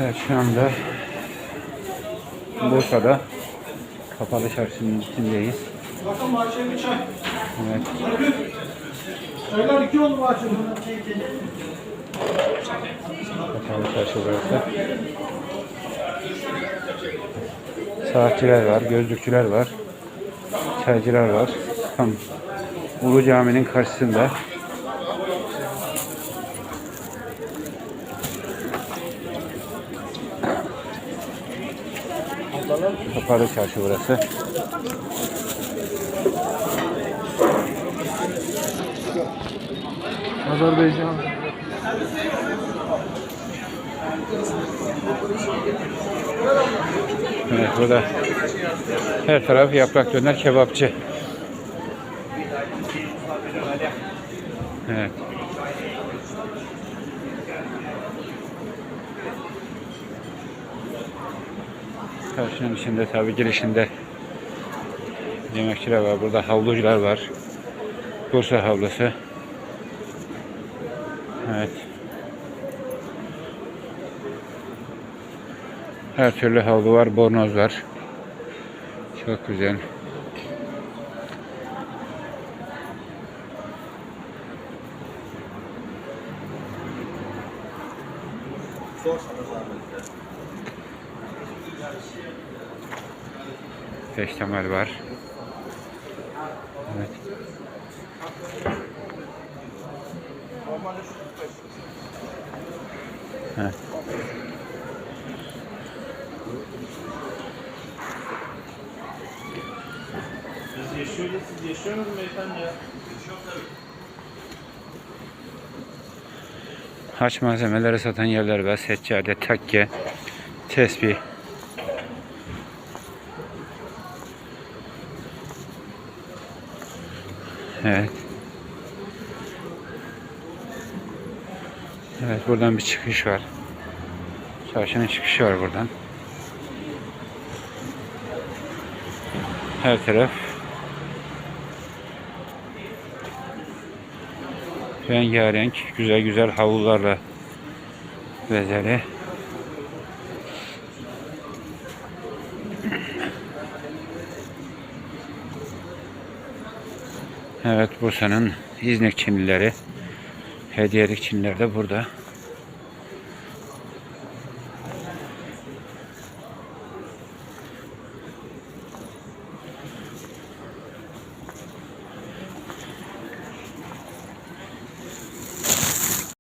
Evet şu anda Bursa'da Kapalı Çarşı'nın içindeyiz. Bakın mahşer bir çay. Evet. Çaylar iki oldu mahşer. Kapalı Çarşı burası. Saatçiler var, gözlükçüler var, çaycılar var. Tam Ulu Cami'nin karşısında. Kapalı Çarşı burası. Azerbaycan. Evet burada her taraf yaprak döner kebapçı. Evet. Karşının içinde tabi girişinde yemekçiler var. Burada havlucular var. Bursa havlusu. Evet. Her türlü havlu var, bornoz var. Çok güzel. Peştemal var. Evet. Evet. Biz yaşıyoruz, siz yaşıyor musunuz beyefendi ya? Haç malzemeleri satan yerler var. Seccade, takke, tesbih. Evet. Evet buradan bir çıkış var. Çarşının çıkışı var buradan. Her taraf rengarenk, güzel güzel havlularla bezeli. Evet Bursa'nın İznik Çinlileri, hediyelik Çinliler de burada.